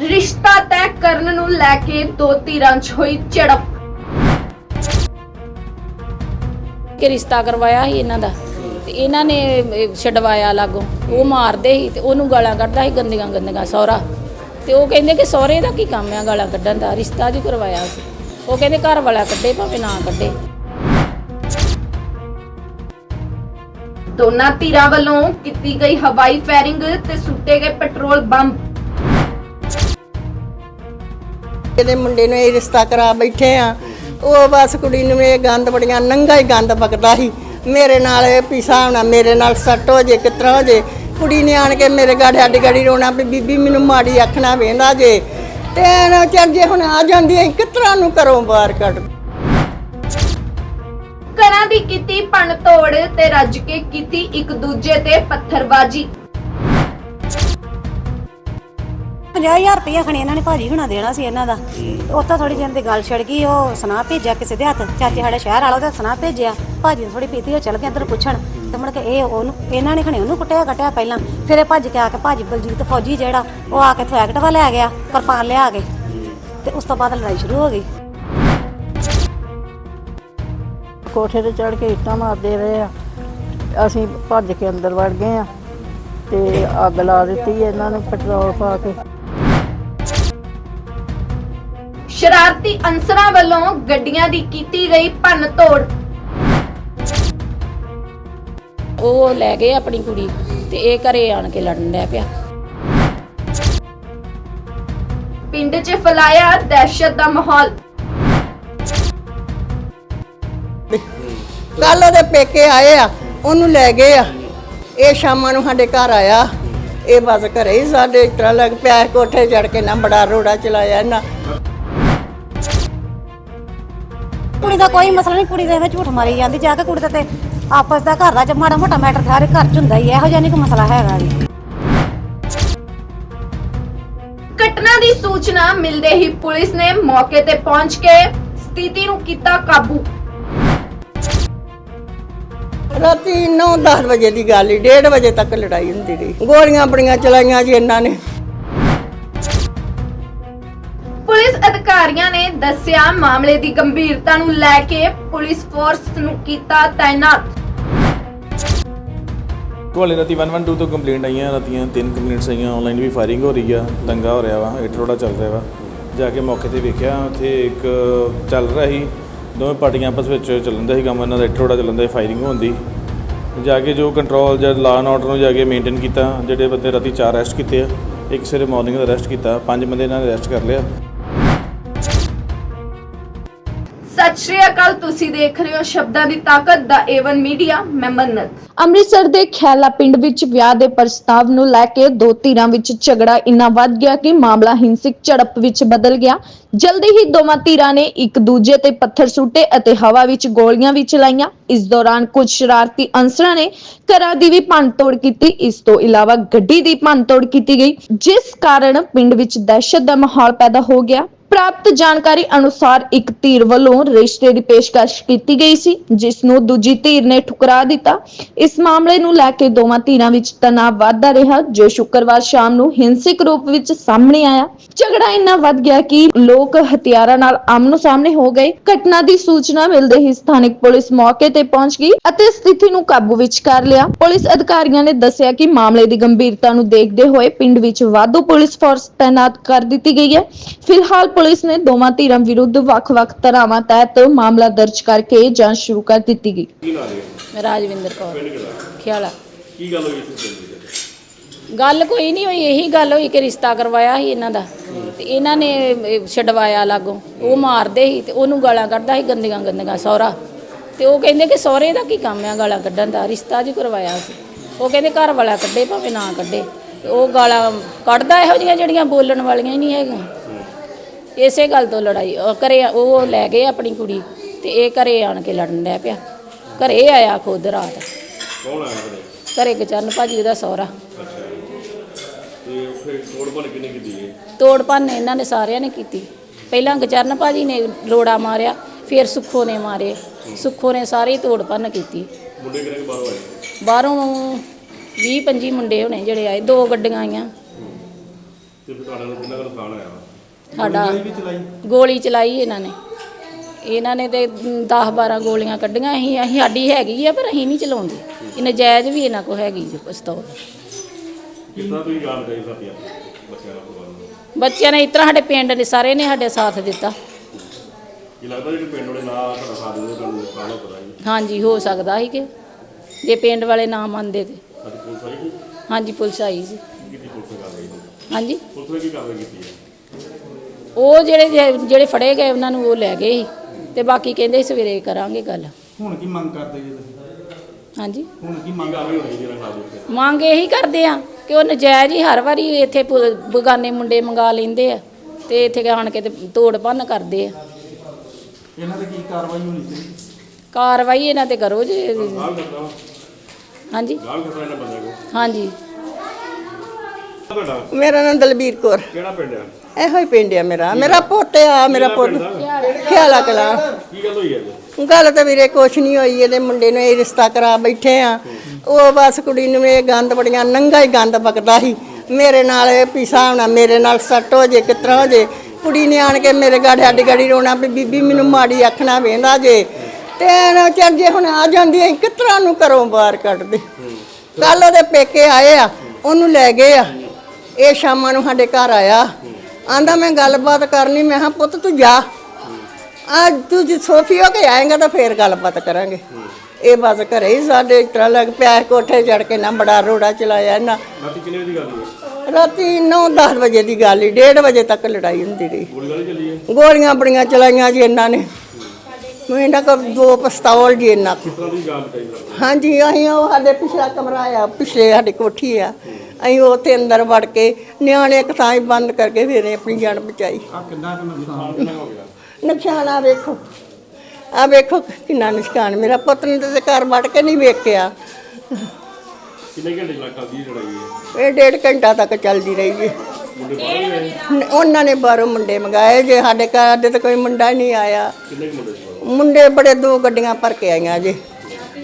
ਰਿਸ਼ਤਾ ਤੈਅ ਕਰਨ ਨੂੰ ਲੈ ਕੇ ਦੋ ਧਿਰਾਂ 'ਚ ਹੋਈ ਝੜਪ। ਕਿ ਰਿਸ਼ਤਾ ਕਰਵਾਇਆ ਸੀ ਇਹਨਾਂ ਦਾ। ਤੇ ਇਹਨਾਂ ਨੇ ਇਹ ਛਡਵਾਇਆ ਲਾਗੋਂ। ਉਹ ਮਾਰਦੇ ਸੀ ਤੇ ਉਹਨੂੰ ਗਾਲਾਂ ਕੱਢਦਾ ਸੀ ਗੰਦੀਆਂ ਗੰਦੀਆਂ ਸਹੁਰਾ। ਤੇ ਉਹ ਕਹਿੰਦੇ ਕਿ ਸਹੁਰੇ ਦਾ ਕੀ ਕੰਮ ਆ ਗਾਲਾਂ ਕੱਢਣ ਦਾ? ਰਿਸ਼ਤਾ ਜੀ ਕਰਵਾਇਆ ਸੀ। ਉਹ ਕਹਿੰਦੇ ਘਰ ਵਾਲਾ ਕੱਢੇ ਭਾਵੇਂ ਨਾ ਕੱਢੇ। ਦੋਨਾਂ ਧਿਰਾਂ ਵੱਲੋਂ ਕੀਤੀ ਗਈ ਹਵਾਈ ਫਾਇਰਿੰਗ ਤੇ ਸੁੱਟੇ ਗਏ ਪੈਟਰੋਲ ਬੰਬ। ਇਹਦੇ ਮੁੰਡੇ ਨੂੰ ਇਹ ਰਿਸ਼ਤਾ ਕਰਾ ਬੈਠੇ ਆ। ਉਹ ਬਸ ਕੁੜੀ ਨੂੰ ਇਹ ਗੰਦ ਬੜੀਆਂ, ਨੰਗਾ ਹੀ ਗੰਦ ਬਕਦਾ ਸੀ। ਮੇਰੇ ਨਾਲ ਇਹ ਪਿਸਾ ਹੋਣਾ ਮੇਰੇ ਨਾਲ ਸੱਟ ਹੋ ਜੇ, ਕਿਤਰਾ ਹੋ ਜੇ। ਕੁੜੀ ਨੇ ਆਣ ਕੇ ਮੇਰੇ ਗਾੜੀ ਅੱਡੀ ਗਾੜੀ ਰੋਣਾ ਵੀ ਬੀਬੀ ਮੈਨੂੰ ਮਾੜੀ ਆਖਣਾ ਵੇਂਦਾ ਜੇ। ਤੇ ਨਾ ਚੱਲ ਜੇ ਹੁਣ ਆ ਜਾਂਦੀ ਐ ਕਿਤਰਾ ਨੂੰ ਕਰੋ ਬਾਹਰ ਕੱਢ ਘਰਾਂ ਦੀ ਕੀਤੀ ਭੰਨ ਤੋੜ ਤੇ ਰੱਜ ਕੇ ਕੀਤੀ ਇੱਕ ਦੂਜੇ ਤੇ ਪੱਥਰਬਾਜ਼ੀ। 50000 ਰੁਪਇਆ ਖਣੇ ਇਹਨਾਂ ਨੇ ਭਾਜੀ ਹੁਣਾ ਦੇਣਾ ਸੀ ਇਹਨਾਂ ਦਾ। ਉੱਥੋਂ ਥੋੜੀ ਜਿਹੀ ਦੀ ਗੱਲ ਛੜ ਗਈ ਉਹ ਸੁਨਾ ਭੇਜਿਆ ਕਿਸੇ ਦੇ ਹੱਥ। ਚਾਚੇ ਸਾਡੇ ਸ਼ਹਿਰ ਵਾਲਾ ਉਹਦਾ ਸੁਨਾ ਭੇਜਿਆ। ਭਾਜੀ ਨੂੰ ਥੋੜੀ ਪੀਤੀ ਉਹ ਚਲ ਗਿਆ ਅੰਦਰ ਪੁੱਛਣ। ਤੇ ਮੁੜ ਕੇ ਇਹ ਉਹਨੂੰ ਇਹਨਾਂ ਨੇ ਖਣੇ ਉਹਨੂੰ ਕੁੱਟਿਆ ਕਟਿਆ ਪਹਿਲਾਂ। ਫਿਰ ਇਹ ਭੱਜ ਕੇ ਆ ਕੇ ਭਾਜੀ ਬਲਜੀਤ ਫੌਜੀ ਜਿਹੜਾ ਉਹ ਆ ਕੇ ਫੈਕਟਵਾ ਲੈ ਗਿਆ ਕਿਰਪਾਨ ਲਿਆ ਕੇ। ਤੇ ਉਸ ਤੋਂ ਬਾਅਦ ਲੜਾਈ ਸ਼ੁਰੂ ਹੋ ਗਈ। ਕੋਠੇ ਤੇ ਚੜ ਕੇ ਇੱਟਾਂ ਮਾਰਦੇ ਰਹੇ ਆ। ਅਸੀਂ ਭੱਜ ਕੇ ਅੰਦਰ ਵੜ ਗਏ ਆ। ਤੇ ਅੱਗ ਲਾ ਦਿੱਤੀ ਇਹਨਾਂ ਨੇ ਪੈਟਰੋਲ ਪਾ ਕੇ। ਸ਼ਰਾਰਤੀ ਅਨਸਰਾਂ ਵੱਲੋਂ ਗੱਡੀਆਂ ਦੀ ਕੀਤੀ ਗਈ ਭੰਨ ਤੋੜ। ਉਹ ਲੈ ਗਏ ਆਪਣੀ ਕੁੜੀ ਤੇ ਇਹ ਘਰੇ ਆਣ ਕੇ ਲੜਨ ਲੱਗ ਪਿਆ। ਪਿੰਡ 'ਚ ਫੈਲਾਇਆ ਦਹਿਸ਼ਤ ਦਾ ਮਾਹੌਲ। ਕੱਲ ਉਹਦੇ ਪੇਕੇ ਆਏ ਆ ਉਹਨੂੰ ਲੈ ਗਏ ਆ। ਇਹ ਸ਼ਾਮਾਂ ਨੂੰ ਸਾਡੇ ਘਰ ਆਇਆ। ਇਹ ਬਸ ਘਰੇ ਹੀ ਸਾਡੇ ਇਸ ਤਰ੍ਹਾਂ ਲੱਗ ਪਿਆ ਕੋਠੇ ਚੜ ਕੇ ਨਾ ਬੜਾ ਰੋੜਾ ਚਲਾਇਆ ਇਹਨਾਂ ਕੁੜੀ ਦਾ ਕੋਈ ਮਸਲਾ ਨਹੀਂ ਕੁੜੀ ਦੇ ਵਿੱਚ ਝੂਠ ਮਾਰੀ ਜਾਂਦੀ ਜਾ ਕੇ ਕੁੜੀ ਦਾ ਤੇ ਆਪਸ ਦਾ ਘਰ ਦਾ ਜੇ ਮਾੜਾ ਮੋਟਾ ਮੈਟਰ ਸਾਰੇ ਘਰ ਚ ਹੁੰਦਾ ਹੀ ਹੈ, ਇਹੋ ਜਿਹਾ ਨਹੀਂ ਕੋਈ ਮਸਲਾ ਹੈਗਾ ਵੀ ਘਟਨਾ ਦੀ ਸੂਚਨਾ ਮਿਲਦੇ ਹੀ ਪੁਲਿਸ ਨੇ ਮੌਕੇ ਤੇ ਪਹੁੰਚ ਕੇ ਸਥਿਤੀ ਨੂੰ ਕੀਤਾ ਕਾਬੂ। ਰਾਤੀ 9-10 ਵਜੇ ਦੀ ਗੱਲ ਹੀ 1:30 ਵਜੇ ਤੱਕ ਲੜਾਈ ਹੁੰਦੀ ਰਹੀ। ਗੋਲੀਆਂ ਬੜੀਆਂ ਚਲਾਈਆਂ ਜੀ ਇਹਨਾਂ ਨੇ। ਅਧਿਕਾਰੀਆਂ ਨੇ ਦੱਸਿਆ ਮਾਮਲੇ ਦੀ ਗੰਭੀਰਤਾ ਨੂੰ ਲੈ ਕੇ ਪੁਲਿਸ ਫੋਰਸ ਨੂੰ ਕੀਤਾ ਤਾਇਨਾਤ। ਕੋਲੇ ਰਾਤੀ 112 ਤੋਂ ਕੰਪਲੇਂਟ ਆਈਆਂ, ਰਾਤੀਆਂ ਤਿੰਨ ਕੰਪਲੇਂਟਸ ਆਈਆਂ ਆਨਲਾਈਨ ਵੀ ਫਾਇਰਿੰਗ ਹੋ ਰਹੀ ਆ, ਦੰਗਾ ਹੋ ਰਿਹਾ ਵਾ ਇਹ ਚੱਲ ਰਿਹਾ ਵਾ। ਜਾ ਕੇ ਮੌਕੇ ਤੇ ਵੇਖਿਆ, ਉੱਥੇ ਇੱਕ ਚੱਲ ਰਿਹਾ ਸੀ, ਦੋਵੇਂ ਪਾਰਟੀਆਂ ਆਪਸ ਵਿੱਚ ਚੱਲਦਾ ਸੀ ਕੰਮ ਇਹਨਾਂ ਦਾ ਥੋੜਾ ਚੱਲਣ ਦਾ ਫਾਇਰਿੰਗ ਹੁੰਦੀ ਜਾ ਕੇ ਜੋ ਕੰਟਰੋਲ ਜਦ ਲਾਅ ਐਂਡ ਆਰਡਰ ਨੂੰ ਜਾ ਕੇ ਮੇਨਟੇਨ ਕੀਤਾ, ਜਿਹੜੇ ਬੰਦੇ ਰਾਤੀ ਚਾਰ ਅਰੈਸਟ ਕੀਤੇ ਆ, ਇੱਕ ਸਵੇਰੇ ਮਾਰਨਿੰਗ ਦਾ ਅਰੈਸਟ ਕੀਤਾ, ਪੰਜ ਬੰਦੇ ਇਹਨਾਂ ਨੇ ਅਰੈਸਟ ਕਰ ਲਿਆ। ਸਤਿ ਸ਼੍ਰੀ ਅਕਾਲ, ਤੁਸੀਂ ਦੇਖ ਰਹੇ ਹੋ ਸ਼ਬਦਾਂ ਦੀ ਤਾਕਤ ਦਾ ਏਵਨ ਮੀਡੀਆ ਮੈਂ ਮੰਨਤ। ਅੰਮ੍ਰਿਤਸਰ ਦੇ ਖੈਲਾ ਪਿੰਡ ਵਿੱਚ ਵਿਆਹ ਦੇ ਪ੍ਰਸਤਾਵ ਨੂੰ ਲੈ ਕੇ ਦੋ ਧਿਰਾਂ ਵਿੱਚ ਝਗੜਾ ਇੰਨਾ ਵੱਧ ਗਿਆ ਕਿ ਮਾਮਲਾ ਹਿੰਸਕ ਝੜਪ ਵਿੱਚ ਬਦਲ ਗਿਆ। ਜਲਦੀ ਹੀ ਦੋਵਾਂ ਧਿਰਾਂ ਨੇ ਇੱਕ ਦੂਜੇ ਤੇ ਪੱਥਰ ਸੁੱਟੇ ਅਤੇ ਹਵਾ ਵਿੱਚ ਗੋਲੀਆਂ ਵੀ ਚਲਾਈਆਂ। ਇਸ ਦੌਰਾਨ ਕੁਝ ਸ਼ਰਾਰਤੀ ਅਨਸਰਾਂ ਨੇ ਘਰਾਂ ਦੀ ਵੀ ਭੰਨਤੋੜ ਕੀਤੀ। ਇਸ ਤੋਂ ਇਲਾਵਾ ਗੱਡੀ ਦੀ ਭੰਨਤੋੜ ਕੀਤੀ ਗਈ। ਜਿਸ ਕਾਰਨ ਪਿੰਡ ਵਿੱਚ ਦਹਿਸ਼ਤ ਦਾ ਮਾਹੌਲ ਪੈਦਾ ਹੋ ਗਿਆ। ਪ੍ਰਾਪਤ ਜਾਣਕਾਰੀ ਅਨੁਸਾਰ ਇੱਕ ਧਿਰ ਵੱਲੋਂ ਰਿਸ਼ਤੇ ਦੀ ਪੇਸ਼ਕਸ਼ ਕੀਤੀ ਗਈ ਸੀ, ਜਿਸ ਨੂੰ ਦੂਜੀ ਧਿਰ ਨੇ ਠੁਕਰਾ ਦਿੱਤਾ। ਇਸ ਮਾਮਲੇ ਨੂੰ ਲੈ ਕੇ ਦੋਵਾਂ ਧਿਰਾਂ ਵਿੱਚ ਤਣਾਅ ਵਧਦਾ ਰਿਹਾ, ਜੋ ਸ਼ੁੱਕਰਵਾਰ ਸ਼ਾਮ ਨੂੰ ਹਿੰਸਕ ਰੂਪ ਵਿੱਚ ਸਾਹਮਣੇ ਆਇਆ। ਝਗੜਾ ਇੰਨਾ ਵੱਧ ਗਿਆ ਕਿ ਲੋਕ ਹਥਿਆਰਾਂ ਨਾਲ ਆਮਨੋ ਸਾਹਮਣੇ ਹੋ ਗਏ। ਘਟਨਾ ਦੀ ਸੂਚਨਾ ਮਿਲਦੇ ਹੀ ਸਥਾਨਕ ਪੁਲਿਸ ਮੌਕੇ ਤੇ ਪਹੁੰਚ ਗਈ ਅਤੇ ਸਥਿਤੀ ਨੂੰ ਕਾਬੂ ਵਿੱਚ ਕਰ ਲਿਆ। ਪੁਲਿਸ ਅਧਿਕਾਰੀਆਂ ਨੇ ਦੱਸਿਆ ਕਿ ਮਾਮਲੇ ਦੀ ਗੰਭੀਰਤਾ ਨੂੰ ਦੇਖਦੇ ਹੋਏ ਪਿੰਡ ਵਿੱਚ ਵਾਧੂ ਪੁਲਿਸ ਫੋਰਸ ਤਾਇਨਾਤ ਕਰ ਦਿੱਤੀ ਗਈ ਹੈ। ਫਿਲਹਾਲ ਪੁਲਿਸ ਨੇ ਦੋਵਾਂ ਧਿਰਾਂ ਵਿਰੁੱਧ ਵੱਖ-ਵੱਖ ਧਾਰਾਵਾਂ ਤਹਿਤ ਮਾਮਲਾ ਦਰਜ ਕਰਕੇ ਜਾਂਚ ਸ਼ੁਰੂ ਕਰ ਦਿੱਤੀ ਗਈ। ਰਾਜਵਿੰਦਰ ਕੌਰ। ਖਿਆਲਾ। ਕੀ ਗੱਲ ਹੋਈ ਗੱਲ ਕੋਈ ਨਹੀਂ ਹੋਈ ਇਹੀ ਗੱਲ ਹੋਈ ਕਿ ਰਿਸ਼ਤਾ ਕਰਵਾਇਆ ਸੀ ਇਹਨਾਂ ਦਾ। ਤੇ ਇਹਨਾਂ ਨੇ ਇਹ ਛਡਵਾਇਆ ਲਾਗੋਂ। ਉਹ ਮਾਰਦੇ ਸੀ ਤੇ ਉਹਨੂੰ ਗਾਲਾਂ ਕੱਢਦਾ ਸੀ ਗੰਦੀਆਂ ਗੰਦੀਆਂ ਸਹੁਰਾ। ਤੇ ਉਹ ਕਹਿੰਦੇ ਕਿ ਸਹੁਰੇ ਦਾ ਕੀ ਕੰਮ ਆ ਗਾਲਾਂ ਕੱਢਣ ਦਾ? ਰਿਸ਼ਤਾ ਜੀ ਕਰਵਾਇਆ ਸੀ। ਉਹ ਕਹਿੰਦੇ ਘਰ ਵਾਲਾ ਕੱਢੇ ਭਾਵੇਂ ਨਾ ਕੱਢੇ। ਤੇ ਉਹ ਗਾਲਾਂ ਕੱਢਦਾ ਇਹੋ ਜਿਹੀਆਂ ਜਿਹੜੀਆਂ ਬੋਲਣ ਵਾਲੀਆਂ ਹੀ ਨਹੀਂ ਹੈਗੀਆਂ। ਇਸੇ ਗੱਲ ਤੋਂ ਲੜਾਈ ਉਹ ਘਰੇ ਉਹ ਲੈ ਗਏ ਆਪਣੀ ਕੁੜੀ ਤੇ ਇਹ ਘਰੇ ਆਣ ਕੇ ਲੜਨ ਲੱਗ ਪਿਆ। ਘਰੇ ਆਇਆ ਖੁਦ ਰਾਤ। ਕੌਣ ਆਇਆ ਘਰੇ? ਘਰੇ ਗਚਰਨ ਭਾਜੀ ਉਹਦਾ ਸਹੁਰਾ। ਤੇ ਫਿਰ ਤੋੜ ਭੰਨ ਕਿਨੇ ਕੀਤੀ ਹੈ ਤੋੜ ਭੰਨ ਇਹਨਾਂ ਨੇ ਸਾਰਿਆਂ ਨੇ ਕੀਤੀ। ਪਹਿਲਾਂ ਗਚਰਨ ਭਾਜੀ ਨੇ ਰੋੜਾ ਮਾਰਿਆ ਫਿਰ ਸੁੱਖੋ ਨੇ ਮਾਰੇ। ਸੁੱਖੋ ਨੇ ਸਾਰੇ ਹੀ ਤੋੜ ਭੰਨ ਕੀਤੀ। ਮੁੰਡੇ ਕਿਨੇ ਬਾਹਰੋਂ ਆਏ? ਬਾਹਰੋਂ 20 25 ਮੁੰਡੇ ਹੋਣੇ ਜਿਹੜੇ ਆਏ ਦੋ ਗੱਡੀਆਂ ਆਈਆਂ। ਤੇ ਫਿਰ ਤੁਹਾਡਾ ਕਿੰਨਾ ਕੁ ਨੁਕਸਾਨ ਹੋਇਆ? ਵਾ ਸਾਡਾ ਗੋਲੀ ਚਲਾਈ? ਇਹਨਾਂ ਨੇ। ਇਹਨਾਂ ਨੇ ਤੇ 10 12 ਗੋਲੀਆਂ ਕੱਢੀਆਂ ਅਸੀਂ ਅਸੀਂ ਸਾਡੀ ਹੈਗੀ ਆ ਪਰ ਅਸੀਂ ਨਹੀਂ ਚਲਾਉਂਦੇ। ਇਹ ਨਜਾਇਜ਼ ਵੀ ਇਹਨਾਂ ਕੋ ਹੈਗੀ ਜੋ ਪਿਸਤੌਲ ਤਰ੍ਹਾਂ ਤੁਸੀਂ ਗੱਲ ਕਰੀ ਸਾਥੀਆਂ ਬੱਚਿਆਂ ਨਾਲ ਪਰਿਵਾਰ ਨੂੰ? ਬੱਚਿਆਂ ਨੇ ਇਸ ਤਰ੍ਹਾਂ ਸਾਡੇ ਪਿੰਡ ਨੇ ਸਾਰੇ ਨੇ ਸਾਡੇ ਸਾਥ ਦਿੱਤਾ। ਕੀ ਲੱਗਦਾ ਜਿਹੜੇ ਪਿੰਡ ਵਾਲੇ ਨਾ ਤੁਹਾਡਾ ਸਾਥ ਦਿੰਦੇ ਤੁਹਾਨੂੰ ਨੁਕਸਾਨ ਹੋ ਪਤਾ ਜੀ ਹਾਂਜੀ ਹੋ ਸਕਦਾ ਸੀ ਕਿ ਜੇ ਪਿੰਡ ਵਾਲੇ ਨਾ ਮੰਨਦੇ ਤੇ। ਹਾਂਜੀ ਪੁਲਿਸ ਆਈ ਸੀ? ਹਾਂਜੀ। ਪੁਲਿਸ ਨੇ ਕੀ ਕਾਰਵਾਈ ਕੀਤੀ ਹੈ? ਉਹ ਜਿਹੜੇ ਜਿਹੜੇ ਫੜੇ ਗਏ ਉਹਨਾਂ ਨੂੰ ਉਹ ਲੈ ਗਏ ਸੀ। ਤੇ ਬਾਕੀ ਕਹਿੰਦੇ ਸੀ ਸਵੇਰੇ ਕਰਾਂਗੇ ਗੱਲ। ਹੁਣ ਕੀ ਮੰਗ ਕਰਦੇ ਜੀ ਤੁਸੀਂ? ਹਾਂਜੀ? ਹੁਣ ਕੀ ਮੰਗ ਕਾਰਵਾਈ ਹੋਣੀ ਜਿਹਨਾਂ ਖਿਲਾਫ ਦਿੱਤੇ ਮੰਗ ਇਹੀ ਕਰਦੇ ਆ ਕਿ ਉਹ ਨਜਾਇਜ਼ ਹੀ ਹਰ ਵਾਰੀ ਇੱਥੇ ਪੁ- ਬਗਾਨੇ ਮੁੰਡੇ ਮੰਗਾ ਲੈਂਦੇ ਆ ਤੇ ਇੱਥੇ ਆਣ ਕੇ ਤੇ ਤੋੜ ਭੰਨ ਕਰਦੇ ਆ। ਇਹਨਾਂ ਤੇ ਕੀ ਕਾਰਵਾਈ ਹੋਣੀ ਚਾਹੀਦੀ? ਕਾਰਵਾਈ ਇਹਨਾਂ ਤੇ ਕਰੋ ਜੀ। ਕਰਦਾ ਹਾਂਜੀ? ਗਾਲ ਕਰਦਾ ਇਹਨਾਂ ਬੰਦੇ ਕੋ ਹਾਂਜੀ। ਤੁਹਾਡਾ? ਮੇਰਾ ਨਾਮ ਦਲਬੀਰ ਕੌਰ। ਕਿਹੜਾ ਪਿੰਡ ਹੈ ਇਹੋ ਹੀ ਪਿੰਡ ਆ ਮੇਰਾ। ਮੇਰਾ ਪੁੱਤ ਆ ਮੇਰਾ ਪੁੱਤ। ਖਿਆਲਾ ਕਲਾ। ਕੀ ਗੱਲ ਹੋਈ ਗੱਲ ਤਾਂ ਵੀਰੇ ਕੁਛ ਨਹੀਂ ਹੋਈ ਇਹਦੇ ਮੁੰਡੇ ਨੂੰ ਇਹ ਰਿਸ਼ਤਾ ਕਰਾ ਬੈਠੇ ਆ। ਉਹ ਬਸ ਕੁੜੀ ਨੂੰ ਇਹ ਗੰਦ ਬੜੀਆਂ ਨੰਗਾ ਹੀ ਗੰਦ ਬਕਦਾ ਸੀ। ਮੇਰੇ ਨਾਲ ਇਹ ਪਿਸਾ ਹੋਣਾ ਮੇਰੇ ਨਾਲ ਸੱਟ ਹੋ ਜੇ ਕਿਤਰਾ ਹੋ ਜੇ। ਕੁੜੀ ਨੇ ਆਣ ਕੇ ਮੇਰੇ ਗਾੜੀ ਅੱਡੀ ਗਾੜੀ ਰੋਣਾ ਵੀ ਬੀਬੀ ਮੈਨੂੰ ਮਾੜੀ ਆਖਣਾ ਵੇਂਦਾ ਜੇ। ਤੇ ਨਾ ਚੱਲ ਜੇ ਹੁਣ ਆ ਜਾਂਦੀ ਐ ਕਿਤਰਾ ਨੂੰ ਘਰੋਂ ਬਾਹਰ ਕੱਢਦੇ ਕੱਲ ਉਹਦੇ ਪੇਕੇ ਆਏ ਆ ਉਹਨੂੰ ਲੈ ਗਏ ਆ। ਇਹ ਸ਼ਾਮਾਂ ਨੂੰ ਸਾਡੇ ਘਰ ਆਇਆ। ਆਂਦਾ ਮੈਂ ਗੱਲਬਾਤ ਕਰਨੀ ਮੈਂ ਕਿਹਾ ਪੁੱਤ ਤੂੰ ਜਾ। ਅੱਜ ਤੂੰ ਜੇ ਸੋਫੀ ਹੋ ਕੇ ਆਏਗਾ ਤਾਂ ਫੇਰ ਗੱਲਬਾਤ ਕਰਾਂਗੇ। ਇਹ ਬਸ ਘਰੇ ਹੀ ਸਾਡੇ ਇਸ ਤਰ੍ਹਾਂ ਲੱਗ ਪਿਆ ਕੋਠੇ ਚੜ ਕੇ ਨਾ ਬੜਾ ਰੋੜਾ ਚਲਾਇਆ ਇਹਨਾਂ ਰਾਤੀ ਕਿੰਨੇ ਵਜੇ ਦੀ ਗੱਲ ਹੋਈ? ਰਾਤੀ 9-10 ਵਜੇ ਦੀ ਗੱਲ ਹੀ 1:30 ਵਜੇ ਤੱਕ ਲੜਾਈ ਹੁੰਦੀ ਰਹੀ। ਹੈ ਗੋਲੀਆਂ ਬੜੀਆਂ ਚਲਾਈਆਂ ਜੀ ਇਹਨਾਂ ਨੇ। ਮੈਂ ਇਹਨਾਂ ਕੋਲ ਦੋ ਪਿਸਤੌਲ ਜੀ ਇਹਨਾਂ ਹਾਂਜੀ ਅਸੀਂ ਉਹ ਸਾਡੇ ਪਿਛਲਾ ਕਮਰਾ ਆ ਪਿਛਲੇ ਸਾਡੀ ਕੋਠੀ ਆ। ਅਸੀਂ ਉੱਥੇ ਅੰਦਰ ਵੜ ਕੇ ਨਿਆਣੇ ਹੀ ਬੰਦ ਕਰਕੇ ਫਿਰ ਅਸੀਂ ਆਪਣੀ ਜਾਨ ਬਚਾਈ। ਆ ਕਿੰਨਾ ਕੁ ਨੁਕਸਾਨ ਕਿੰਨਾ ਕੁ ਹੋ ਗਿਆ? ਨੁਕਸਾਨ ਆ ਵੇਖੋ। ਆ ਵੇਖੋ ਕਿੰਨਾ ਨੁਕਸਾਨ। ਮੇਰਾ ਪੁੱਤ ਨੇ ਤੇ ਘਰ ਵੜ ਕੇ ਨਹੀਂ ਵੇਖਿਆ। ਕਿੰਨੇ ਘੰਟੇ ਲੱਗ ਚੱਲਦੀ ਹੈ ਲੜਾਈ ਹੈ ਇਹ ਡੇਢ ਘੰਟਾ ਤੱਕ ਚੱਲਦੀ ਰਹੀ ਜੀ ਮੁੰਡੇ ਬਾਹਰ ਵੀ ਆਏ? ਨ- ਉਹਨਾਂ ਨੇ ਬਾਹਰੋਂ ਮੁੰਡੇ ਮੰਗਾਏ। ਜੇ ਸਾਡੇ ਘਰ ਦੇ ਤਾਂ ਕੋਈ ਮੁੰਡਾ ਨਹੀਂ ਆਇਆ। ਕਿੰਨੇ ਕੁ ਮੁੰਡੇ ਸੀ ਬਾਹਰ? ਮੁੰਡੇ ਬੜੇ ਦੋ ਗੱਡੀਆਂ ਭਰ ਕੇ ਆਈਆਂ ਜੀ।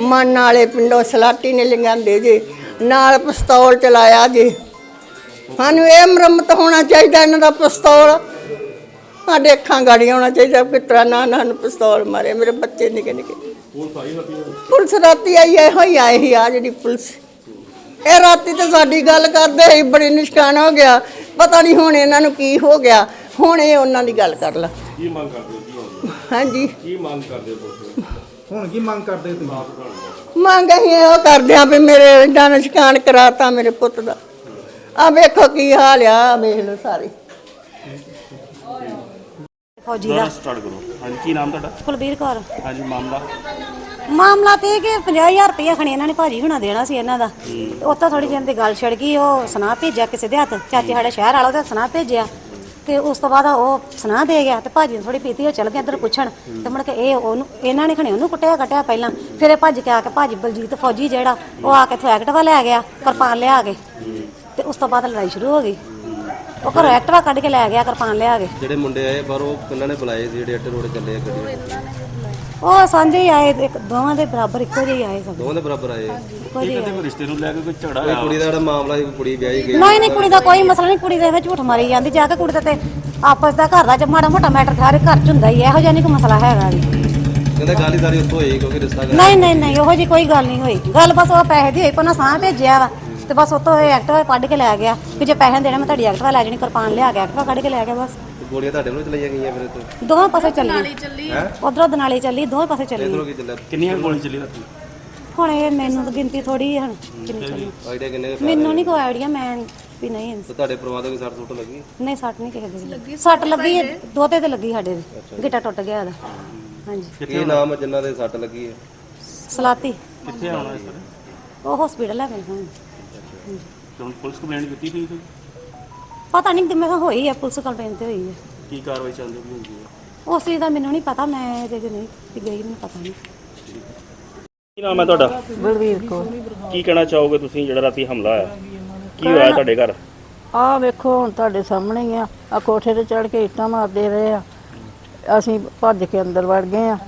ਮਨ ਵਾਲੇ ਪਿੰਡੋਂ ਸਲਾਟੀ ਨੇ ਲਿਆਂਦੇ ਜੀ। ਨਾਲ ਪਿਸਤੌਲ ਚਲਾਇਆ ਜੀ। ਸਾਨੂੰ ਇਹ ਮੁਰੰਮਤ ਹੋਣਾ ਚਾਹੀਦਾ ਇਹਨਾਂ ਦਾ ਪਿਸਤੌਲ। ਸਾਡੇ ਅੱਖਾਂ ਗਾੜੀਆਂ ਹੋਣਾ ਚਾਹੀਦਾ ਕਿ ਤਰ੍ਹਾਂ ਨਾ ਨਾ ਨੂੰ ਪਿਸਤੌਲ ਮਾਰੇ। ਮੇਰੇ ਬੱਚੇ ਨਿੱਕੇ ਨਿੱਕੇ। ਪੁਲਿਸ ਰਾਤੀ ਆਈ ਇਹੋ ਹੀ ਆਏ ਸੀ ਆ ਜਿਹੜੀ ਪੁਲਿਸ। ਇਹ ਰਾਤੀ ਤੇ ਸਾਡੀ ਗੱਲ ਕਰਦੇ ਸੀ ਬੜੀ ਨਿਸ਼ਕਾਨ ਹੋ ਗਿਆ। ਪਤਾ ਨਹੀਂ ਹੁਣ ਇਹਨਾਂ ਨੂੰ ਕੀ ਹੋ ਗਿਆ। ਹੁਣ ਇਹ ਉਹਨਾਂ ਦੀ ਗੱਲ ਕਰ ਲਾ। ਕੀ ਮੰਗ ਕਰਦੇ ਹੋ ਹਾਂਜੀ। ਕੀ ਮੰਗ ਕਰਦੇ ਹੋ? ਹੁਣ ਕੀ ਮੰਗ ਕਰਦੇ ਤੁਸੀਂ? ਮੰਗ ਅਸੀਂ ਇਹੋ ਕਰਦੇ ਆ ਵੀ ਮੇਰੇ ਏਡਾ ਨਿਸ਼ਕਾਨ ਕਰਾਤਾ ਮੇਰੇ ਪੁੱਤ ਦਾ। ਆ ਵੇਖੋ ਕੀ ਹਾਲ ਆ ਆਹ ਵੇਖ ਲਓ ਸਾਰੇ। ਫੌਜੀ ਦਾ। ਸਟਾਰਟ ਕਰੋ। ਹਾਂਜੀ ਕੀ ਨਾਮ ਤੁਹਾਡਾ? ਕੁਲਬੀਰ ਕੌਰ। ਹਾਂਜੀ ਮਾਮਲਾ? ਮਾਮਲਾ ਤੇ ਇਹ ਕਿ 50000 ਰੁਪਇਆ ਖਣੀ ਇਹਨਾਂ ਨੇ ਭਾਜੀ ਹੁਣਾ ਦੇਣਾ ਸੀ ਇਹਨਾਂ ਦਾ। ਉੱਤੋਂ ਥੋੜੀ ਜਿਹੀ ਦੀ ਗੱਲ ਛੜ ਗਈ ਉਹ ਸੁਨਾ ਭੇਜਿਆ ਕਿਸੇ ਦੇ ਹੱਥ। ਚਾਚੇ ਸਾਡੇ ਸ਼ਹਿਰ ਵਾਲਾ ਉਹਦਾ ਸੁਨਾ ਭੇਜਿਆ। ਤੇ ਉਸ ਤੋਂ ਬਾਅਦ ਉਹ ਸੁਣਾ ਦੇ ਗਿਆ ਤੇ ਭਾਜੀ ਨੂੰ ਥੋੜੀ ਪੀਤੀ ਉਹ ਚਲ ਗਿਆ ਇੱਧਰ ਪੁੱਛਣ। ਤੇ ਮੁੜ ਕੇ ਇਹ ਉਹਨੂੰ, ਇਹਨਾਂ ਨੇ ਖਣੇ ਉਹਨੂੰ ਕੁੱਟਿਆ, ਕੱਟਿਆ ਪਹਿਲਾਂ। ਫਿਰ ਇਹ ਭੱਜ ਕੇ ਆ ਕੇ ਭਾਜੀ ਬਲਜੀਤ ਫੌਜੀ ਜਿਹੜਾ, ਉਹ ਆ ਕੇ ਇੱਥੋਂ ਲੈ ਗਿਆ, ਕਿਰਪਾਨ ਲਿਆ ਕੇ। ਤੇ ਉਸ ਤੋਂ ਬਾਅਦ ਲੜਾਈ ਸ਼ੁਰੂ ਹੋ ਗਈ। ਉਹ ਘਰੋਂ ਐਕਟਿਵਾ ਕੱਢ ਕੇ ਲੈ ਗਿਆ ਕਿਰਪਾਨ ਲਿਆ ਕੇ। ਜਿਹੜੇ ਮੁੰਡੇ ਆਏ ਬਾਹਰੋਂ ਕਿੰਨਾਂ ਨੇ ਬੁਲਾਏ ਸੀ ਜਿਹੜੇ ਅੱਟੇ ਰੋਡ ਚੱਲੇ ਆ ਗੱਡੀ ਉਹ ਸਾਂਝੇ ਹੀ ਆਏ ਇੱਕ ਦੋਵਾਂ ਦੇ ਬਰਾਬਰ ਇੱਕੋ ਜਿਹੇ ਹੀ ਆਏ ਸਭ ਦੋਵਾਂ ਦੇ ਬਰਾਬਰ ਆਏ। ਇੱਕੋ ਜਿਹੇ ਆਏ। ਰਿਸ਼ਤੇ ਨੂੰ ਲੈ ਕੇ ਕੋਈ ਝਗੜਾ ਕੋਈ ਕੁੜੀ ਦਾ ਜਿਹੜਾ ਮਾਮਲਾ ਸੀ ਕੁੜੀ ਵਿਆਹੀ ਗਈ। ਨਹੀਂ ਨਹੀਂ ਕੁੜੀ ਦਾ ਕੋਈ ਮਸਲਾ ਨਹੀਂ ਕੁੜੀ ਦੇ ਵਿੱਚ ਝੂਠ ਮਾਰੀ ਜਾਂਦੀ ਜਾ ਕੇ ਕੁੜੀ ਦਾ ਤੇ ਆਪਸ ਦਾ ਘਰ ਦਾ ਚ ਮਾੜਾ ਮੋਟਾ ਮੈਟਰ ਸਾਰੇ ਘਰ ਚ ਹੁੰਦਾ ਹੀ ਹੈ, ਇਹੋ ਜਿਹਾ ਨਹੀਂ ਕੋਈ ਮਸਲਾ ਹੈਗਾ ਵੀ ਕਹਿੰਦਾ ਗੱਲ ਹੀ ਸਾਰੀ ਉੱਥੋਂ ਹੋਈ ਕਿਉਂਕਿ ਰਿਸ਼ਤਾ ਕਰ ਨਹੀਂ ਨਹੀਂ ਨਹੀਂ ਉਹੋ ਜੀ ਕੋਈ ਗੱਲ ਨਹੀਂ ਹੋਈ। ਗੱਲ ਬਸ ਉਹ ਪੈਸੇ ਦੀ ਹੋਈ ਪਰ ਨਾ ਸਾਹ ਭੇਜਿਆ ਵਾ। ਤੇ ਬਸ ਉਤੋਂ ਇਹ ਐਕਟਿਵਾ ਕੱਢ ਕੇ ਲੈ ਗਿਆ। ਕਿ ਜੇ ਪੈਸੇ ਦੇਣੇ ਮੈਂ ਤੁਹਾਡੀ ਐਕਟਿਵਾ ਲੈ ਜਾਣੀ ਕਿਰਪਾਨ ਲਿਆ ਕੇ ਐਕਟਿਵਾ ਕੱਢ ਕੇ ਲੈ ਗਿਆ ਬਸ। ਗੋਲੀਆਂ ਤੁਹਾਡੇ ਵੱਲੋਂ ਚਲਾਈਆਂ ਗਈਆਂ ਫਿਰ ਇੱਥੇ? ਦੋਵੇਂ ਪਾਸੇ ਚੱਲੀ। ਉਧਰੋਂ ਦਨਾਲੀ ਚੱਲੀ ਦੋਵੇਂ ਪਾਸੇ ਚੱਲੀ। ਇਧਰੋਂ ਕੀ ਚੱਲਿਆ? ਕਿੰਨੀਆਂ ਗੋਲੀ ਚੱਲੀ ਰਾਤੀ ਹੁਣ ਇਹ ਮੈਨੂੰ ਤਾਂ ਗਿਣਤੀ ਥੋੜੀ ਹੈ ਹੁਣ ਕਿੰਨੀ ਚੱਲੀ। ਆਈਡੀਆ ਕਿੰਨੇ ਕੁ ਮੈਨੂੰ ਨਹੀਂ ਕੋਈ ਆਈਡੀਆ ਮੈਂ ਵੀ ਨਹੀਂ। ਤੇ ਤੁਹਾਡੇ ਪਰਿਵਾਰ ਦੇ ਕੋਈ ਸੱਟ ਸੁੱਟ ਲੱਗੀ? ਨਹੀਂ ਸੱਟ ਨਹੀਂ ਕਿਸੇ ਦੀ ਲੱਗੀ ਸੱਟ ਲੱਗੀ ਹੈ, ਦੋਤੇ ਤੇ ਲੱਗੀ ਸਾਡੇ ਦੇ। ਗਿੱਟਾ ਟੁੱਟ ਗਿਆ ਉਹਦਾ। ਹਾਂਜੀ। ਕੀ ਨਾਮ ਹੈ ਜਿਨ੍ਹਾਂ ਦੇ ਸੱਟ ਲੱਗੀ ਹੈ? ਸਲਾਤੀ। ਕਿੱਥੇ ਆਉਣਾ ਇਸ ਤਰ੍ਹਾਂ ਉਹ ਹਸਪੀਟਲ ਹੈ ਮੇਰੇ ਕੋਲ ਹੁਣ ਪੁਲਿਸ ਕੰਪਲੇਂਟ ਕੀਤੀ ਸੀ ਤੁਸੀਂ? ਪਤਾ ਨਹੀਂ ਕਿ ਮੈਂ ਕਿਹਾ ਹੋਈ ਹੈ ਪੁਲਿਸ ਕੰਪਲੇਂਟ ਤੇ ਹੋਈ ਹੈ ਕੀ ਕਾਰਵਾਈ ਚੱਲਦੀ ਹੁੰਦੀ ਹੈ ਉਸ ਚੀਜ਼ ਦਾ ਮੈਨੂੰ ਨਹੀਂ ਪਤਾ ਮੈਂ ਜੇ ਨਹੀਂ ਵੀ ਗਈ ਮੈਨੂੰ ਪਤਾ ਨਹੀਂ ਕੀ ਨਾਮ ਹੈ ਤੁਹਾਡਾ? ਬਲਵੀਰ ਕੌਰ। ਕੀ ਕਹਿਣਾ ਚਾਹੋਗੇ ਤੁਸੀਂ ਜਿਹੜਾ ਰਾਤੀ ਹਮਲਾ ਹੋਇਆ? ਕੀ ਹੋਇਆ ਤੁਹਾਡੇ ਘਰ? ਆ ਵੇਖੋ ਹੁਣ ਤੁਹਾਡੇ ਸਾਹਮਣੇ ਹੀ ਆ। ਆ ਕੋਠੇ ਤੇ ਚੜ ਕੇ ਇੱਟਾਂ ਮਾਰਦੇ ਰਹੇ ਆ। ਅਸੀਂ ਭੱਜ ਕੇ ਅੰਦਰ ਵੜ ਗਏ ਆ।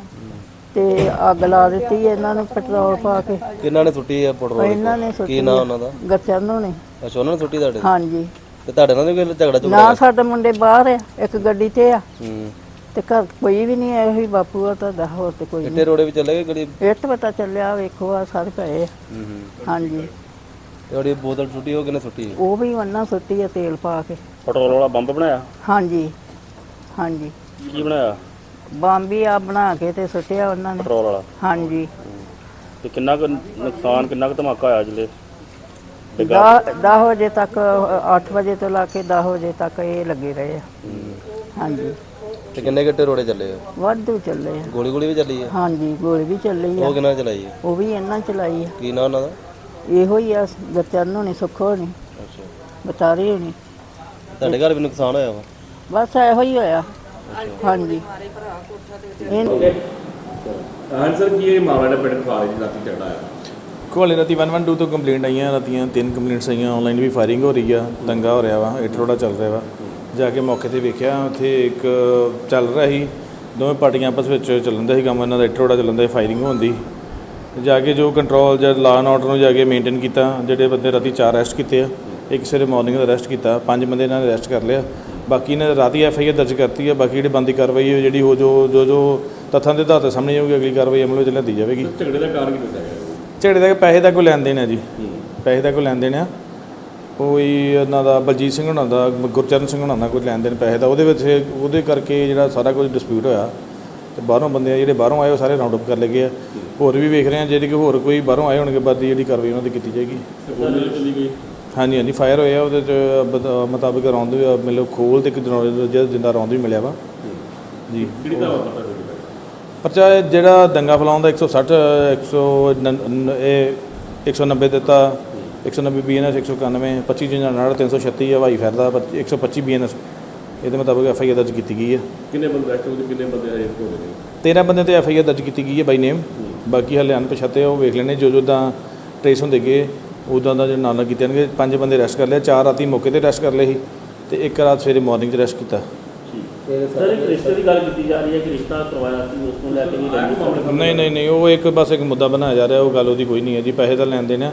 ਤੇ ਅੱਗ ਲਾ ਦਿੱਤੀ ਇਹਨਾਂ ਨੂੰ ਪੈਟਰੋਲ ਪਾ ਕੇ। ਕਿੰਨਾਂ ਨੇ ਸੁੱਟੀ ਆ ਪੈਟਰੋਲ ਇਹਨਾਂ ਨੇ ਕੀ ਨਾਂ ਉਹਨਾਂ ਦਾ? ਗੱਚਨ ਨੂੰ ਨੇ ਅੱਛਾ ਉਹਨਾਂ ਨੇ ਸੁੱਟੀ ਤੁਹਾਡੇ ਹਾਂਜੀ। ਤੇ ਤੁਹਾਡੇ ਨਾਲ ਵੀ ਕੋਈ ਝਗੜਾ ਝਗੜਾ ਨਾ ਸਾਡੇ ਮੁੰਡੇ ਬਾਹਰ ਆ ਇੱਕ ਗੱਡੀ ਤੇ ਆ। ਹੂੰ। ਤੇ ਘਰ ਕੋਈ ਵੀ ਨਹੀਂ ਆਇਆ ਹੀ ਬਾਪੂ ਆ ਤੁਹਾਡਾ ਹੋਰ ਤੇ ਕੋਈ ਇੱਟੇ ਰੋੜੇ ਵੀ ਚੱਲੇ ਗਏ ਗੜੀ ਨਹੀਂ ਇੱਟ ਪਤਾ ਚੱਲਿਆ ਵੇਖੋ ਆ ਸਾਰੇ ਪਏ ਆ। ਹੂੰ ਹੂੰ। ਹਾਂਜੀ। ਤੇ ਉਹਦੀ ਬੋਤਲ ਟੁੱਟੀ ਉਹ ਕਿਨੇ ਸੁੱਟੀ ਉਹ ਵੀ ਉਹਨਾਂ ਸੁੱਟੀ ਆ ਤੇਲ ਪਾ ਕੇ। ਪੈਟਰੋਲ ਵਾਲਾ ਬੰਬ ਬਣਾਇਆ? ਹਾਂਜੀ। ਹਾਂਜੀ। ਕੀ ਬਣਾਇਆ? ਬੰਬੀ ਆ ਬਣਾ ਕੇ ਤੇ ਸੁੱਟਿਆ ਉਹਨਾਂ ਨੇ। ਪੈਟਰੋਲ ਵਾਲਾ। ਹਾਂਜੀ। ਤੇ ਕਿੰਨਾ ਕੁ ਨੁਕਸਾਨ ਕਿੰਨਾ ਕੁ ਧਮਾਕਾ ਹੋਇਆ ਜਿਲੇ 10 ਵਜੇ ਤੱਕ 8 ਵਜੇ ਤੋਂ ਲਾ ਕੇ 10 ਵਜੇ ਤੱਕ ਇਹ ਲੱਗੇ ਰਹੇ ਆ। ਹਾਂਜੀ। ਤੇ ਕਿੰਨੇ ਗੱਟੇ ਰੋੜੇ ਚੱਲੇ ਆ? ਵਾਧੂ ਚੱਲੇ ਆ। ਗੋਲੀ ਗੋਲੀ ਵੀ ਚੱਲੀ ਆ? ਹਾਂਜੀ ਗੋਲੀ ਵੀ ਚੱਲੀ ਆ। ਉਹ ਕਿੰਨਾ ਚਲਾਈ ਆ? ਉਹ ਵੀ ਇਹਨਾਂ ਚਲਾਈ ਆ। ਕੀ ਨਾਂ ਉਹਨਾਂ ਦਾ? ਇਹੋ ਹੀ ਆ ਗਤਨ ਹੋਣੀ ਸੁੱਖੋ ਹੋਣੀ। ਅੱਛਾ। ਬਤਾਰੀ ਹੋਣੀ। ਤੁਹਾਡੇ ਘਰ ਵੀ ਨੁਕਸਾਨ ਹੋਇਆ ਵਾ? ਬਸ ਇਹੋ ਹੀ ਹੋਇਆ। ਹਾਂਜੀ। ਇਹ ਸਰ ਕੀ ਇਹ ਮਾਮਲਾ ਦਾ ਪਿੰਡ ਖਾਲੇ ਦੀ ਰਾਤੀ ਝਗੜਾ ਆਇਆ? ਕੋਲੇ ਰਾਤੀ 112 ਤੋਂ ਕੰਪਲੇਂਟ ਆਈਆਂ ਰਾਤੀਆਂ ਤਿੰਨ ਕੰਪਲੇਂਟਸ ਆਈਆਂ ਆਨਲਾਈਨ ਵੀ ਫਾਇਰਿੰਗ ਹੋ ਰਹੀ ਆ ਦੰਗਾ ਹੋ ਰਿਹਾ ਵਾ ਇੱਟ ਰੋੜਾ ਚੱਲ ਰਿਹਾ ਵਾ। ਜਾ ਕੇ ਮੌਕੇ ਤੇ ਵੇਖਿਆ ਉੱਥੇ ਇੱਕ ਚੱਲ ਰਿਹਾ ਸੀ ਦੋਵੇਂ ਪਾਰਟੀਆਂ ਆਪਸ ਵਿੱਚ ਚੱਲਣ ਦਾ ਸੀ ਕੰਮ ਇਹਨਾਂ ਦਾ ਇੱਟ ਰੋੜਾ ਚੱਲਣ ਦਾ ਫਾਇਰਿੰਗ ਹੁੰਦੀ ਜਾ ਕੇ ਜੋ ਕੰਟਰੋਲ ਜਦ ਲਾ ਐਂਡ ਆਰਡਰ ਨੂੰ ਜਾ ਕੇ ਮੇਨਟੇਨ ਕੀਤਾ ਜਿਹੜੇ ਬੰਦੇ ਰਾਤੀ ਚਾਰ ਅਰੈਸਟ ਕੀਤੇ ਆ ਇੱਕ ਸਵੇਰੇ ਮਾਰਨਿੰਗ ਦਾ ਅਰੈਸਟ ਕੀਤਾ ਪੰਜ ਬੰਦੇ ਇਹਨਾਂ ਨੇ ਅਰੈਸਟ ਕਰ ਲਿਆ। ਬਾਕੀ ਇਹਨਾਂ ਨੇ ਰਾਤੀ ਐਫ ਆਈ ਆਰ ਦਰਜ ਕਰਤੀ ਹੈ ਬਾਕੀ ਜਿਹੜੀ ਬੰਦੀ ਕਾਰਵਾਈ ਹੈ ਜਿਹੜੀ ਉਹ ਜੋ ਜੋ ਜੋ ਤੱਥਾਂ ਦੇ ਆਧਾਰ ਤੇ ਸਾਹਮਣੇ ਆਊਗੀ ਅਗਲੀ ਕਾਰਵਾਈ ਅਮਲ ਵਿੱਚ ਲਿਆਂਦੀ ਜਾਵੇਗੀ। ਝਗੜੇ ਦਾ ਕਾਰਨ ਕੀ ਦੱਸਿਆ ਗਿਆ? ਝਗੜੇ ਦਾ ਪੈਸੇ ਦਾ ਕੋਈ ਲੈਣ ਦੇਣ ਹੈ ਜੀ। ਪੈਸੇ ਦਾ ਕੋਈ ਲੈਣ ਦੇਣ ਆ। ਕੋਈ ਉਹਨਾਂ ਦਾ ਬਲਜੀਤ ਸਿੰਘ ਹੋਣਾ ਦਾ ਗੁਰਚਰਨ ਸਿੰਘ ਹੋਣਾ ਦਾ ਕੋਈ ਲੈਣ ਦੇਣ ਪੈਸੇ ਦਾ ਉਹਦੇ ਵਿੱਚ ਉਹਦੇ ਕਰਕੇ ਜਿਹੜਾ ਸਾਰਾ ਕੁਝ ਡਿਸਪਿਊਟ ਹੋਇਆ। ਤੇ ਬਾਹਰੋਂ ਬੰਦੇ ਆ ਜਿਹੜੇ ਬਾਹਰੋਂ ਆਏ ਉਹ ਸਾਰੇ ਰਾਉਂਡ ਅਪ ਕਰ ਲਏ ਗਏ ਆ। ਹੋਰ ਵੀ ਵੇਖ ਰਹੇ ਆ ਜਿਹੜੇ ਕਿ ਹੋਰ ਕੋਈ ਬਾਹਰੋਂ ਆਏ ਹੋਣਗੇ ਬਾਅਦ ਦੀ ਜਿਹੜੀ ਕਾਰਵਾਈ ਉਹਨਾਂ ਦੀ ਕੀਤੀ ਜਾਏਗੀ। ਗੋਲੀ ਚੱਲੀ ਗਈ ਹਾਂਜੀ ਹਾਂਜੀ ਫਾਇਰ ਹੋਇਆ ਉਹਦੇ ਚ ਬਤ- ਮੁਤਾਬਿਕ ਰੌਂਦ ਵੀ ਮਤਲਬ ਖੋਲ ਤੇ ਇੱਕ ਜਿਹੜਾ ਜਿੰਦਾ ਰੌਂਦ ਵੀ ਮਿਲਿਆ ਵਾ। ਜੀ। ਕਿਹੜੀ ਦਾ ਪਤਾ ਪਰਚਾ ਇਹ ਜਿਹੜਾ ਦੰਗਾ ਫੈਲਾਉਣ ਦਾ 160 100 ਇਹ 190 ਦਿੱਤਾ 190 ਬੀਐਨਐਸ 191 25 ਜਨਾੜ 336 ਹਵਾਈ ਫਾਇਰ ਦਾ 125 ਬੀਐਨਐਸ ਇਹਦੇ ਮੁਤਾਬਕ ਐਫ ਆਈ ਆਰ ਦਰਜ ਕੀਤੀ ਗਈ ਹੈ ਕਿੰਨੇ ਬੰਦੇ ਗਏ ਕਿੰਨੇ ਬੰਦੇ ਹਜੇ ਹੋ ਗਏ 13 ਬੰਦੇ ਤੇ ਐਫ ਆਈ ਆਰ ਦਰਜ ਕੀਤੀ ਗਈ ਹੈ ਬਾਈ ਨੇਮ ਬਾਕੀ ਹਲੇ ਅਣਪਛਾਤੇ ਉਹ ਵੇਖ ਲੈਣੇ ਜੋ ਜੋ ਦਾ ਟ੍ਰੇਸ ਹੁੰਦੇ ਗਏ। ਉਦਾਂ ਦਾ ਜੇ ਨਾਲ ਕੀਤੇ ਜਾਣਗੇ ਪੰਜ ਬੰਦੇ ਅਰੈਸਟ ਕਰ ਲਿਆ ਚਾਰ ਰਾਤੀ ਮੌਕੇ ਤੇ ਅਰੈਸਟ ਕਰ ਲਏ ਸੀ ਤੇ ਇੱਕ ਰਾਤ ਸਵੇਰੇ ਮਾਰਨਿੰਗ 'ਚ ਅਰੈਸਟ ਕੀਤਾ। ਸਰ ਇੱਕ ਰਿਸ਼ਤੇ ਦੀ ਗੱਲ ਕੀਤੀ ਜਾ ਰਹੀ ਹੈ ਕਿ ਰਿਸ਼ਤਾ ਕਰਵਾਇਆ ਸੀ ਉਸ ਨੂੰ ਲੈ ਕੇ ਵੀ ਰੰਜੀ ਨਹੀਂ ਨਹੀਂ ਨਹੀਂ ਉਹ ਇੱਕ ਬਸ ਇੱਕ ਮੁੱਦਾ ਬਣਾਇਆ ਜਾ ਰਿਹਾ ਉਹ ਗੱਲ ਉਹਦੀ ਕੋਈ ਨਹੀਂ ਹੈ ਜੀ ਪੈਸੇ ਦਾ ਲੈਣ ਦੇਣ ਆ।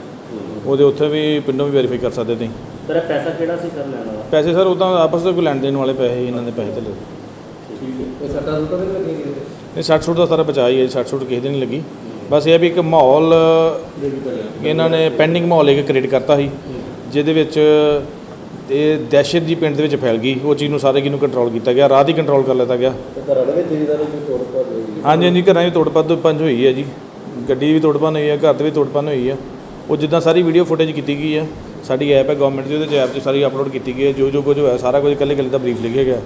ਉਹਦੇ ਉੱਥੇ ਵੀ ਪਿੰਡੋਂ ਵੀ ਵੈਰੀਫਾਈ ਕਰ ਸਕਦੇ ਤੁਸੀਂ। ਸਰ ਇਹ ਪੈਸਾ ਕਿਹੜਾ ਸੀ ਸਰ ਲੈਣ ਵਾਲਾ? ਪੈਸੇ ਸਰ ਉਹ ਤਾਂ ਆਪਸ ਵਿੱਚ ਕੋਈ ਲੈਣ ਦੇਣ ਵਾਲੇ ਪੈਸੇ ਇਹਨਾਂ ਦੇ ਪੈਸੇ ਤੇ ਲਏ। ਨਹੀਂ 60 ਸੂਟ ਦਾ ਸਾਰਾ ਬਚਾ ਹੀ ਹੈ 60 ਸੂਟ ਕਿਸੇ ਦੇ ਨਹੀਂ ਲੱਗੀ। ਬਸ ਇਹ ਆ ਵੀ ਇੱਕ ਮਾਹੌਲ, ਇਹਨਾਂ ਨੇ ਪੈਂਡਿੰਗ ਮਾਹੌਲ ਇੱਕ ਕ੍ਰੀਏਟ ਕਰਤਾ ਸੀ, ਜਿਹਦੇ ਵਿੱਚ ਇਹ ਦਹਿਸ਼ਤ ਜੀ ਪਿੰਡ ਦੇ ਵਿੱਚ ਫੈਲ ਗਈ, ਉਹ ਚੀਜ਼ ਨੂੰ ਸਾਰੇ ਕੀ ਨੂੰ ਕੰਟਰੋਲ ਕੀਤਾ ਗਿਆ, ਰਾਹ ਹੀ ਕੰਟਰੋਲ ਕਰ ਲਿੱਤਾ ਗਿਆ। ਘਰਾਂ ਦੇ ਵਿੱਚ ਜਿਹਦਾ ਕੋਈ ਤੋੜ ਹੋਈ ਹਾਂਜੀ ਹਾਂਜੀ, ਘਰਾਂ 'ਚ ਤੋੜਪੰਨ ਪੰਜ ਹੋਈ ਹੈ ਜੀ, ਗੱਡੀ ਦੀ ਵੀ ਤੋੜਪੰਨ ਹੋਈ ਹੈ ਘਰ ਤੇ ਵੀ ਤੋੜਪੰਨ ਹੋਈ ਹੈ ਉਹ ਜਿੱਦਾਂ ਸਾਰੀ ਵੀਡੀਓ ਫੁਟੇਜ ਕੀਤੀ ਗਈ ਹੈ ਸਾਡੀ ਐਪ ਹੈ ਗਵਰਨਮੈਂਟ ਦੀ, ਉਹਦੇ 'ਚ ਐਪ 'ਚ ਸਾਰੀ ਅਪਲੋਡ ਕੀਤੀ ਗਈ ਹੈ ਜੋ ਜੋ ਕੁਝ ਹੋਇਆ, ਸਾਰਾ ਕੁਝ ਇਕੱਲੇ ਇਕੱਲੇ ਦਾ ਬਰੀਫ ਲਿਖਿਆ ਗਿਆ।